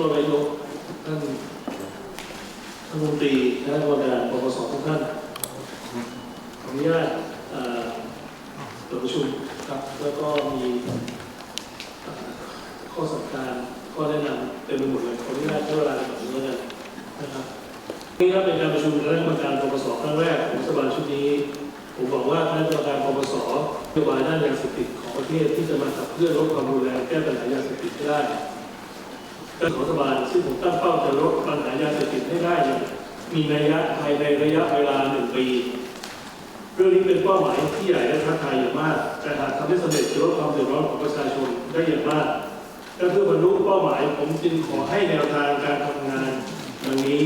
รองนายกท่านรัฐมนตรีและกรรมการปปสทุกท่านขออนุญาตเปิดประชุมครับแล้วก็มีข้อสำการข้อแนะนำเต็มไปหมดเลยขออนุญาตใช้เวลาแบบนี้แล้วกันะครับนี่ก็เป็นการประชุมคณะกรรมการปปสครั้งแรกของสภาชุดนี้ผมบอกว่าคณะกรรมการปปสนโยบายด้านยาเสพติดของประเทศที่จะมาขับเคลื่อนลดความรุนแรงแก้ปัญหายาเสพติดได้ รัฐบาลซึ่งผมตั้งเป้าจะลดปัญหายาเสพติดให้ได้เนี่ยมีนัยยะภายในระยะเวลาหนึ่งปี เรื่องนี้เป็นเป้าหมายที่ใหญ่และท้าทายอย่างมาก แต่หากทำให้สำเร็จจะลดความเดือดร้อนของประชาชนได้อย่างมากและเพื่อบรรลุเป้าหมายผมจึงขอให้แนวทางการทำงานดังนี้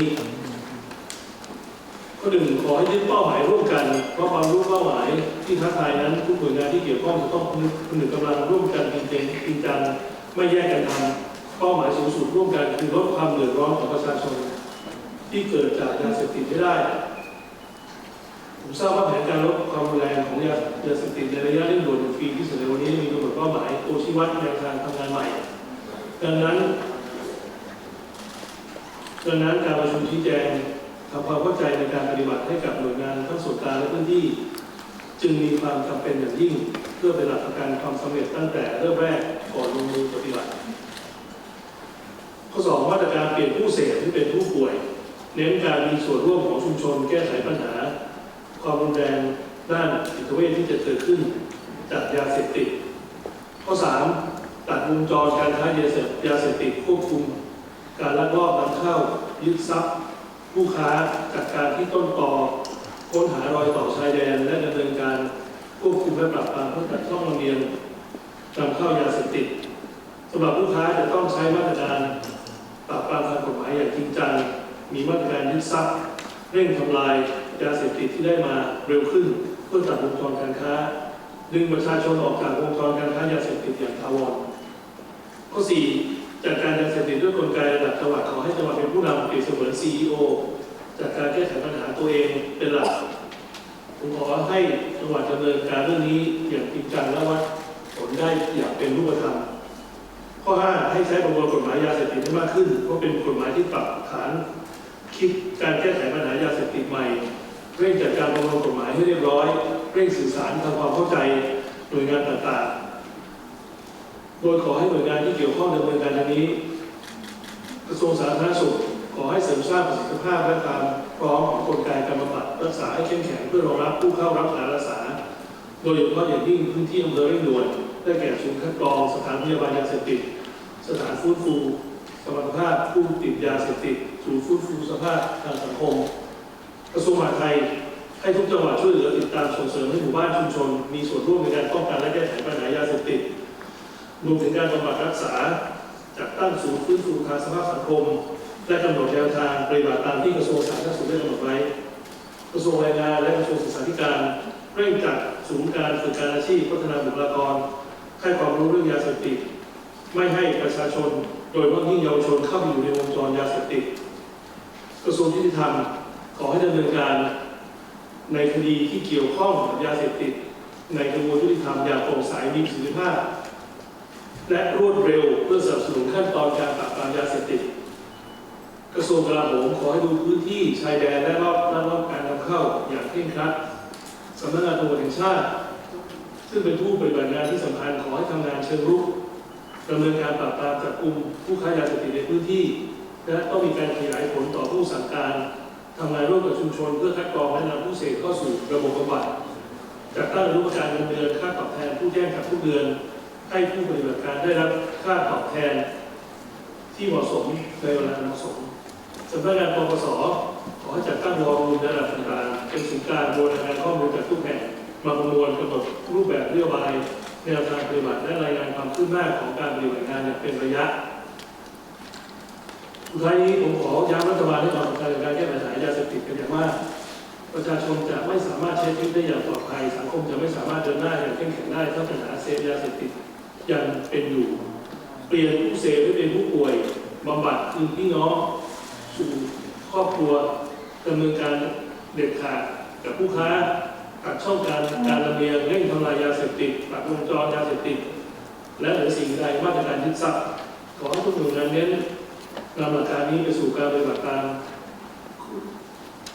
ข้อหนึ่งขอให้ยึดเป้าหมายร่วมกัน เพราะความรู้เป้าหมายที่ท้าทายนั้นทุกหน่วยงานที่เกี่ยวข้องจะต้องผนึกกำลังร่วมกันจริงจริงจังไม่แยกกันทำ เป้าหมายสูงสุดร่วมกันคือลดความเดือดร้อนของประชาชน ที่เกิดจากยาเสพติดให้ได้ ผมทราบว่าแผนการลดความรุนแรงของยาเสพติดในระยะเร่งด่วนปีที่เสนอวันนี้มีกำหนดเป้าหมายตัวชี้วัดแนวทางทำงานใหม่ ดังนั้นดังนั้นการประชุมชี้แจงทำความเข้าใจในการปฏิบัติให้กับหน่วยงานทั้งส่วนกลางและพื้นที่ จึงมีความจำเป็นอย่างยิ่ง เพื่อเป็นหลักประกันความสำเร็จตั้งแต่เริ่มแรกก่อนลงมือปฏิบัติ ข้อสองมาตรการเปลี่ยนผู้เสพที่เป็นผู้ป่วย เน้นการมีส่วนร่วมของชุมชน แก้ไขปัญหา ความรุนแรงด้านจิตเวชที่จะเกิดขึ้นจากยาเสพติด ข้อสามตัดวงจรการค้ายาเสพยาเสพติดควบคุม การลักลอบนำเข้ายึดทรัพย์ ผู้ค้าจัดการที่ต้นตอค้นหารอยต่อชายแดนและดำเนินการควบคุมและปราบปรามเพื่อตัดช่องลำเลียงนำเข้ายาเสพติดสำหรับผู้ค้าจะต้องใช้มาตรการ ปราบปรามทางกฎหมายอย่างจริงจัง มีมาตรการยึดทรัพย์เร่งทำลายยาเสพติดที่ได้มาเร็วขึ้น เพื่อตัดวงจรการค้า ดึงประชาชนออกจากวงจรการค้ายาเสพติดอย่างถาวรข้อ4จัดการยาเสพติดด้วยกลไกระดับจังหวัดขอให้จังหวัดเป็นผู้นำเปรียบเสมือน CEO จัดการแก้ไขปัญหาตัวเองเป็นหลักผมขอให้จังหวัดดำเนินการเรื่องนี้อย่างจริงจังและวัดผลได้อย่างเป็นรูปธรรม ข้อ 5 ให้ใช้ประมวลกฎหมายยาเสพติดให้มากขึ้น เพราะเป็นกฎหมายที่ปรับฐานคิดการแก้ไขปัญหายาเสพติดใหม่เร่งจัดการประมวลกฎหมายให้เรียบร้อย เร่งสื่อสารทำความเข้าใจหน่วยงานต่างๆ โดยขอให้หน่วยงานที่เกี่ยวข้องดำเนินการดังนี้ กระทรวงสาธารณสุขขอให้เสริมสร้างประสิทธิภาพและความพร้อมของกลไกการบำบัดรักษาให้เข้มแข็งเพื่อรองรับผู้เข้ารับการรักษา โดยเฉพาะอย่างยิ่งพื้นที่อำเภอเร่งด่วนได้แก่ศูนย์คัดกรองสถานพยาบาลยาเสพติด สถานฟื้นฟูสมรรถภาพผู้ติดยาเสพติดศูนย์ฟื้นฟูสภาพทางสังคม กระทรวงมหาดไทยให้ทุกจังหวัดช่วยเหลือติดตามส่งเสริมให้หมู่บ้านชุมชน มีส่วนร่วมในการป้องกันและแก้ไขปัญหายาเสพติดรวมถึงการบำบัดรักษาจัดตั้งศูนย์ฟื้นฟูทางสภาพสังคม และกำหนดแนวทางปฏิบัติตามที่กระทรวงสาธารณสุขได้กำหนดไว้ กระทรวงแรงงานและกระทรวงศึกษาธิการเร่งจัดศูนย์การฝึกการอาชีพพัฒนาบุคลากรให้ความรู้เรื่องยาเสพติด ไม่ให้ประชาชน โดยเฉพาะยิ่งเยาวชนเข้าไปอยู่ในวงจรยาเสพติดกระทรวงยุติธรรมขอให้ดำเนินการในคดีที่เกี่ยวข้องกับยาเสพติด ในกระบวนยุติธรรมอย่างโปร่งใสมีประสิทธิภาพ และรวดเร็วเพื่อสนับสนุนขั้นตอนการปราบปรามยาเสพติด กระทรวงกลาโหมขอให้ดูพื้นที่ชายแดนและรอบและรอบการนำเข้าอย่างเคร่งครัดสำนักงานตำรวจแห่งชาติ ซึ่งเป็นผู้ปฏิบัติงานที่สำคัญขอให้ทำงานเชิงรุก ดำเนินการปราบปรามจับกลุ่มผู้ค้ายาเสพติดในพื้นที่ และต้องมีการขยายผลต่อผู้สั่งการทำงานร่วมกับชุมชน เพื่อคัดกรองและนำผู้เสพเข้าสู่ระบบบำบัดจัดตั้งรูปการเงินเดือนค่าตอบแทนผู้แจ้งขับทุกเดือน ให้ผู้ปฏิบัติการได้รับค่าตอบแทน ที่เหมาะสมในเวลาเหมาะสมสำนักงานปปสขอให้จัดตั้งวอรูมระดับต่างๆเป็นศูนย์กลางบูรณาการข้อมูลจากทุกแห่งมาประมวลกำหนดรูปแบบนโยบาย แนวทางปฏิบัติและรายงานความคืบหน้าของการปฏิบัติงานอย่างเป็นระยะสุดท้ายนี้ผมขอย้ำรัฐบาลให้ความสำคัญในการแก้ปัญหายาเสพติดเป็นอย่างมากประชาชนจะไม่สามารถใช้ชีวิตได้อย่างปลอดภัย สังคมจะไม่สามารถเดินหน้าอย่างเข้มแข็งได้ถ้าปัญหาเสพยาเสพติดยังเป็นอยู่ เปลี่ยนผู้เสพให้เป็นผู้ป่วยบำบัดคืนพี่น้องสู่ครอบครัวดำเนินการเด็ดขาดกับผู้ค้า ตัดช่องการการลำเลียงเร่งทำลายยาเสพติดตัดวงจรยาเสพติด และหนือสิ่งใดมาตรการยึดทรัพย์ขอให้ทุกหน่วยงานเน้นนำหลักการนี้ไปสู่การปฏิบัติการ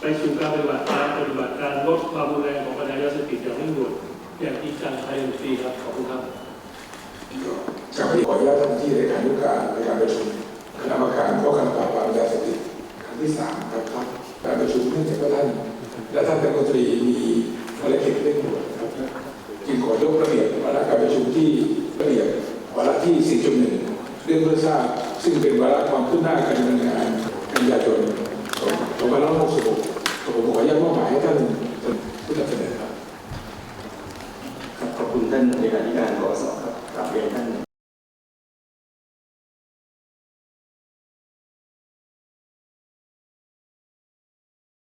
ไปสู่การปฏิบัติการปฏิบัติการลดความรุนแรงของปัญหายาเสพติดอย่างเร่งด่วนอย่างจริงจังภายในหนึ่งปีครับขอบคุณครับจากที่ขออนุญาตท่านที่ในการยุการในการประชุมคณะกรรมการป้องกันปราบปรามยาเสพติดครั้งที่สามครับครับการประชุมเนื่องจากว่าท่านและท่านรัฐมนตรีมี ที่ระเบียบวาระที่ 4.1 เรื่องเพื่อทราบซึ่งเป็นวาระความคืบหน้าการดำเนินงานกันยายน2566ผมขออนุญาตมอบหมายให้ท่านผู้นำเสนอครับครับขอบคุณท่านเลขาธิการกสครับกราบเรียนท่าน